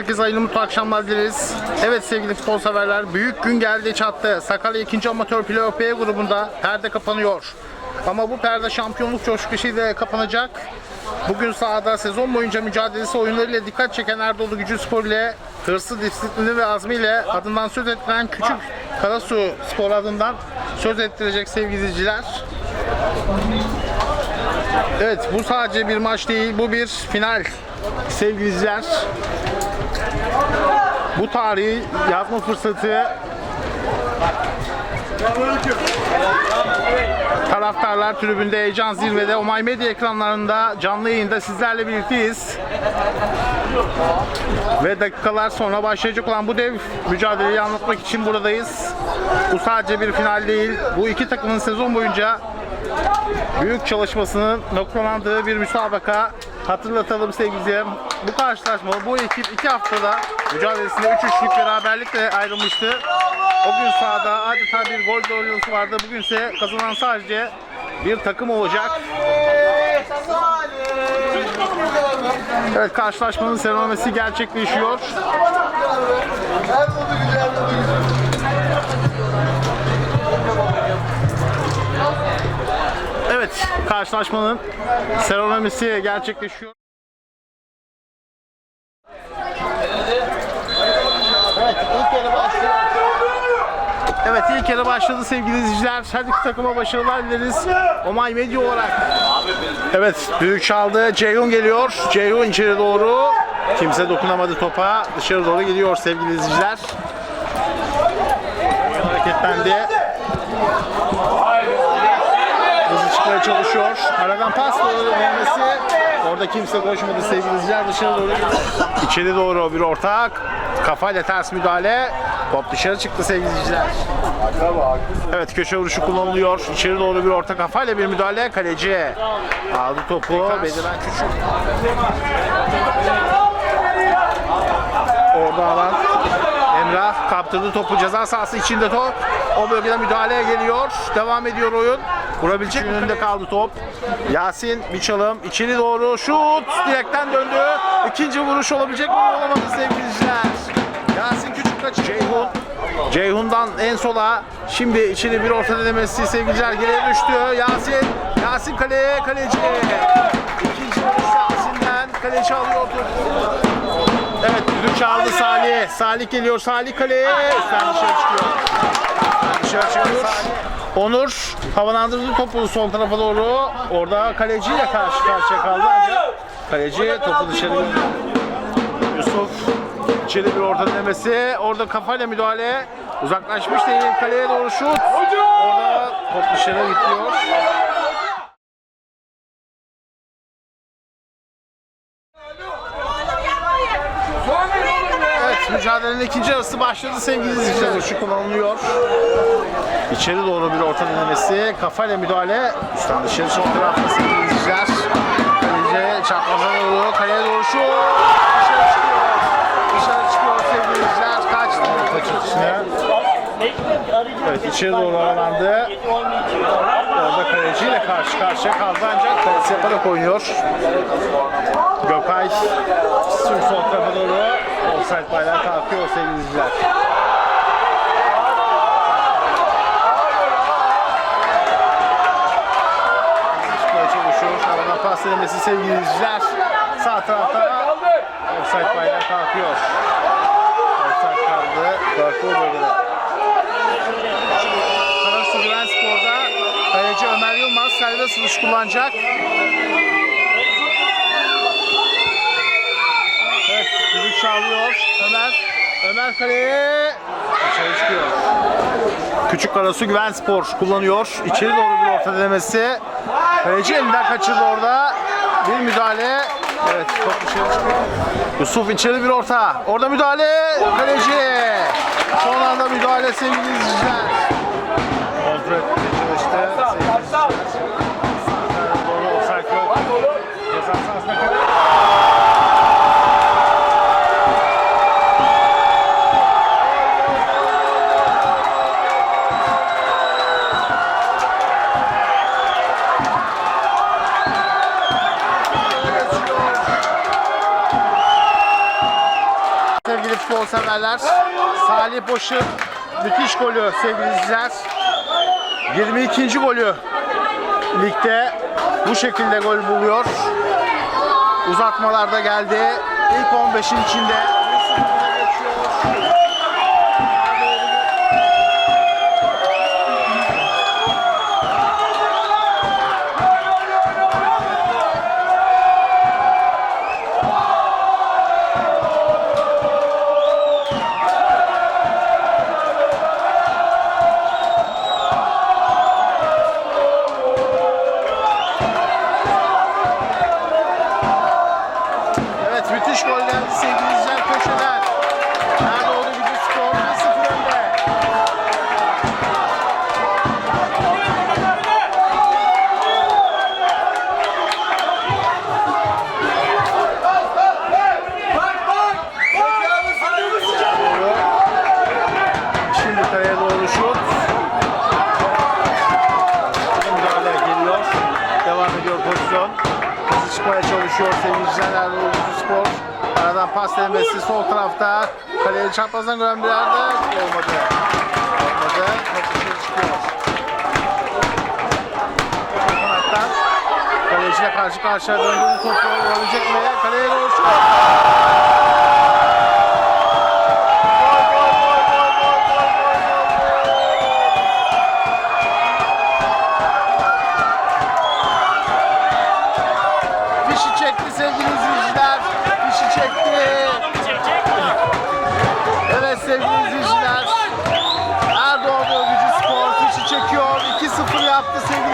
Herkese hayırlı mutlu akşamlar dileriz. Evet sevgili futbol severler, büyük gün geldi çattı. Sakarya 2. Amatör Playoff B grubunda perde kapanıyor. Ama bu perde şampiyonluk coşkusuyla kapanacak. Bugün sahada sezon boyunca mücadelesi oyunlarıyla dikkat çeken Erdoğdu Gücü Spor ile hırsı, disiplini ve azmiyle adından söz ettiren Küçük Karasu Spor adından söz ettirecek sevgili izleyiciler. Evet bu sadece bir maç değil, bu bir final sevgili izleyiciler. Bu tarihi yazma fırsatı taraftarlar tribünde heyecan zirvede Omay Medya ekranlarında canlı yayında sizlerle birlikteyiz. Ve dakikalar sonra başlayacak olan bu dev mücadeleyi anlatmak için buradayız. Bu sadece bir final değil. Bu iki takımın sezon boyunca büyük çalışmasının noktalandığı bir müsabaka. Hatırlatalım sevgili. Bu karşılaşma bu ekip iki haftada mücadelesinde 3-3'lük beraberlikle ayrılmıştı. O gün sahada adeta bir gol doğrusu vardı. Bugün ise kazanan sadece bir takım olacak. Evet karşılaşmanın serenlemesi gerçekleşiyor. Evet karşılaşmanın serenlemesi gerçekleşiyor. Evet ilk yarı başladı sevgili izleyiciler. Her iki takıma başarılar dileriz. Omay Medya olarak. Evet düdük çaldı. Ceyhun geliyor. Ceyhun içeri doğru. Kimse dokunamadı topa. Dışarı doğru gidiyor sevgili izleyiciler. Hareketlendi. Çıkmaya çalışıyor. Aradan pas vermesi. Orada kimse koşmadı sevgili izleyiciler. Dışarı doğru. İçeri doğru bir ortak. Kafayla ters müdahale. Top dışarı çıktı sevgili izleyiciler. Evet köşe vuruşu kullanılıyor. İçeri doğru bir orta kafayla bir müdahale. Kaleci aldı topu. Bediren Küçük. Orada alan Emrah kaptırdı topu ceza sahası içinde top. O bölgede müdahaleye geliyor. Devam ediyor oyun. Vurabilecek mi? Önünde kaldı top. Yasin bir çalım. içeri doğru şut. Direkten döndü. İkinci vuruş olabilecek mi? Olamadı sevgili izleyiciler. Yasin küçük kaç. Ceyhun. Ceyhun'dan en sola. Şimdi içeri bir orta denemesi sevgiliciler geriye düştü. Yasin. Yasin kaleye kaleci. İkinci vuruş Yasin'den. Kaleci alıyor topu. Evet düdük çaldı Salih. Salih geliyor. Salih kaleye. Üstten dışarı çıkıyor. Dışarı çıkıyor. Onur havalandırdı topu sol tarafa doğru. Orada kaleciyle karşı karşıya kaldı ancak kaleci topu dışarı. Yusuf içeri bir orta denemesi. Orada kafayla müdahale. Uzaklaşmış değil. Kaleye doğru şut. Orada top dışarı gidiyor. Evet mücadelenin ikinci yarısı başladı sevgili izleyiciler. Vuruşu kullanılıyor. İçeri doğru bir orta denemesi. Kafayla müdahale. Üstten dışarı sol tarafta sevgili izleyiciler. Kaleci çapraza doğru. Kaleye doğru şut. Dışarı çıkıyor. Dışarı çıkıyor sevgili izleyiciler. Kaçtı. Kaçırdı içine. Evet içeri doğru aralandı. Orada kaleciyle karşı karşıya kaldı ancak kalesi yaparak oynuyor. Gökay Sür sol tarafa doğru offside bayrağı kalkıyor sevgili izleyiciler. Çıkmaya çalışıyor. Aradan pas denemesi sevgili izleyiciler. Sağ tarafta offside bayrağı kalkıyor. Offside kaldı. Farklı bölgede. Karasu Güven Spor'da kaleci Ömer Yılmaz serbest vuruş kullanacak. Evet, düdük çalıyor. Ömer, Ömer kaleye. Küçük Karasu Güven Spor kullanıyor. İçeri doğru bir orta denemesi. Kaleci elinden kaçırdı orada. Bir müdahale. Evet, top dışarı çıkıyor. Yusuf içeri bir orta. Orada müdahale. Kaleci. Son anda müdahale sevgili izleyiciler. Boş'un müthiş golü sevgili izleyiciler. 22. golü ligde bu şekilde gol buluyor. Uzatmalarda geldi. İlk 15'in içinde çalışıyor sevgiliciler Erdoğan Spor. Aradan pas denemesi sol tarafta. Kaleye çaprazdan gören bir yerde olmadı. Olmadı. Top dışarı çıkıyor. Kanattan. Kaleciyle karşı karşıya döndüğü topu vurabilecek mi? Kaleye doğru şut. Yaptı sevgili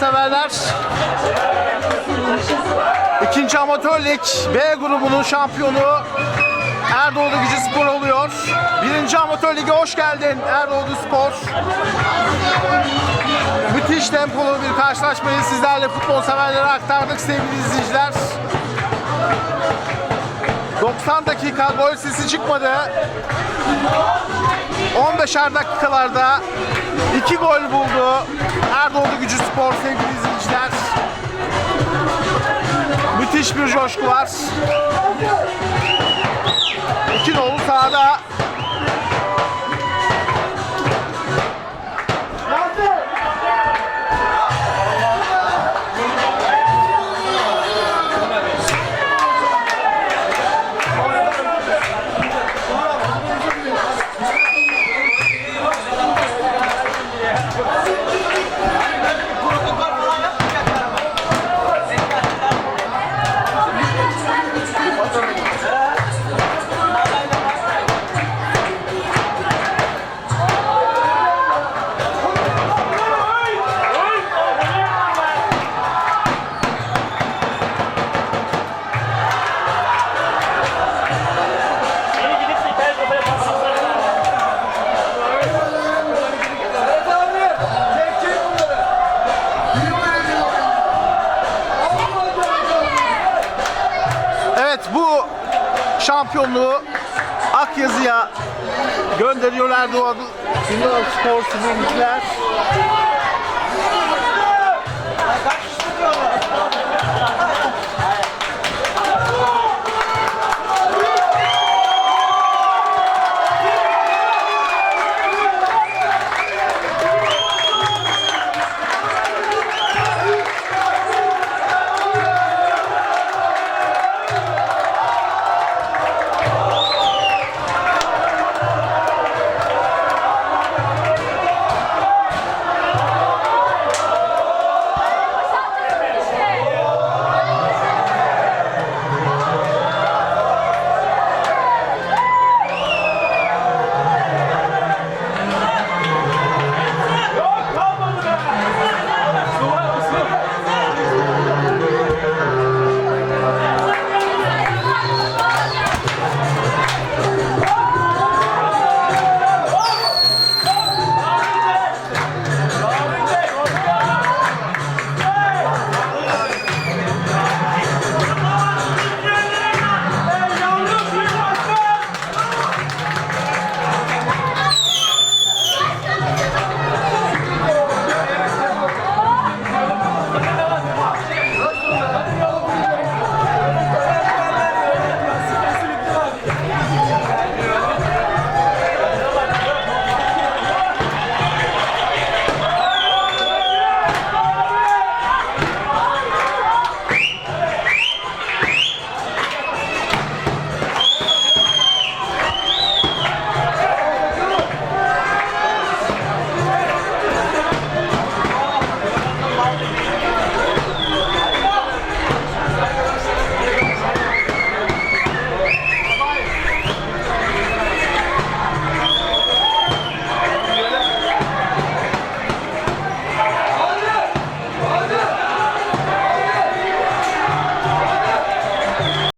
severler. İkinci amatör lig B grubunun şampiyonu Erdoğdu Gücü Spor oluyor. Birinci amatör lige hoş geldin Erdoğdu Spor. Müthiş tempolu bir karşılaşmayı sizlerle futbol severlere aktardık sevgili izleyiciler. 90 dakika gol sesi çıkmadı. 15'er dakikalarda iki gol buldu. Erdoğdu Gücü Spor sevgili izleyiciler. Müthiş bir coşku var. İki nolu sahada. şampiyonluğu Akyazı'ya gönderiyorlar Doğu Spor Sporcular.